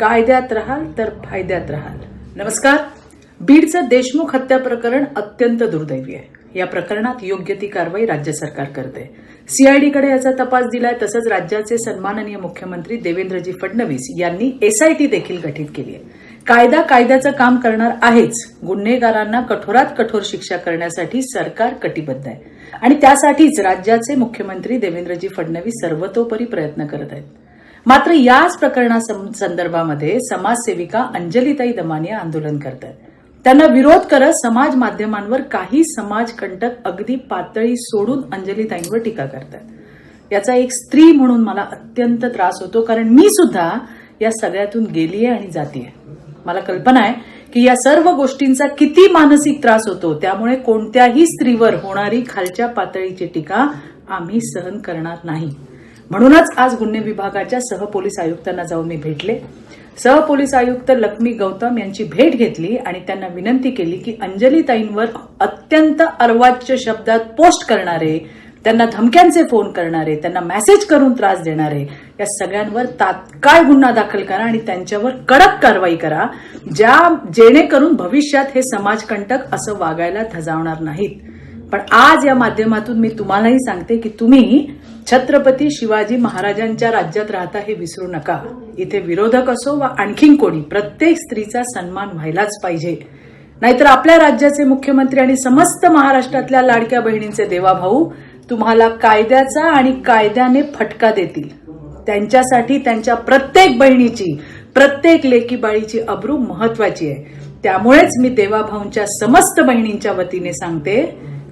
कायद्यात राहाल तर फायद्यात राहाल. नमस्कार. बीडचं देशमुख हत्या प्रकरण अत्यंत दुर्दैवी आहे. या प्रकरणात योग्य ती कारवाई राज्य सरकार करते. सीआयडीकडे याचा तपास दिलाय तसंच राज्याचे सन्माननीय मुख्यमंत्री देवेंद्रजी फडणवीस यांनी एसआयटी देखील गठीत केली आहे. कायदा कायद्याचं काम करणार आहेच. गुन्हेगारांना कठोरात कठोर शिक्षा करण्यासाठी सरकार कटिबद्ध आहे. आणि त्यासाठीच राज्याचे मुख्यमंत्री देवेंद्रजी फडणवीस सर्वतोपरी प्रयत्न करत आहेत. मात्र याच प्रकरणा सं- संदर्भामध्ये समाजसेविका अंजलीताई दमानिया आंदोलन करत आहेत त्यांना विरोध करत समाज माध्यमांवर काही समाजकंटक अगदी पातळी सोडून अंजलीताईंवर टीका करतात. याचा एक स्त्री म्हणून मला अत्यंत त्रास होतो कारण मी सुद्धा या सगळ्यातून गेलीये आणि जातीये. मला कल्पना आहे की या सर्व गोष्टींचा किती मानसिक त्रास होतो त्यामुळे कोणत्याही स्त्रीवर होणारी खालच्या पातळीची टीका आम्ही सहन करणार नाही. म्हणूनच आज गुन्हे विभागाच्या सहपोलीस आयुक्तांना जाऊन मी भेटले. सहपोलीस आयुक्त लक्ष्मी गौतम यांची भेट घेतली आणि त्यांना विनंती केली की अंजलीताईंवर अत्यंत अर्वाच्य शब्दात पोस्ट करणारे त्यांना धमक्यांचे फोन करणारे त्यांना मेसेज करून त्रास देणारे या सगळ्यांवर तात्काळ गुन्हा दाखल करा आणि त्यांच्यावर कडक कारवाई करा ज्या जेणेकरून भविष्यात हे समाजकंटक असं वागायला धजावणार नाहीत. पण आज या माध्यमातून मी तुम्हालाही सांगते की तुम्ही छत्रपती शिवाजी महाराजांच्या राज्यात राहता हे विसरू नका. इथे विरोधक असो वा आणखीन कोणी प्रत्येक स्त्रीचा सन्मान व्हायलाच पाहिजे. नाहीतर आपल्या राज्याचे मुख्यमंत्री आणि समस्त महाराष्ट्रातल्या लाडक्या बहिणींचे देवाभाऊ तुम्हाला कायद्याचा आणि कायद्याने फटका देतील. त्यांच्यासाठी त्यांच्या प्रत्येक बहिणीची प्रत्येक लेकीबाळीची अब्रू महत्वाची आहे. त्यामुळेच मी देवाभाऊंच्या समस्त बहिणींच्या वतीने सांगते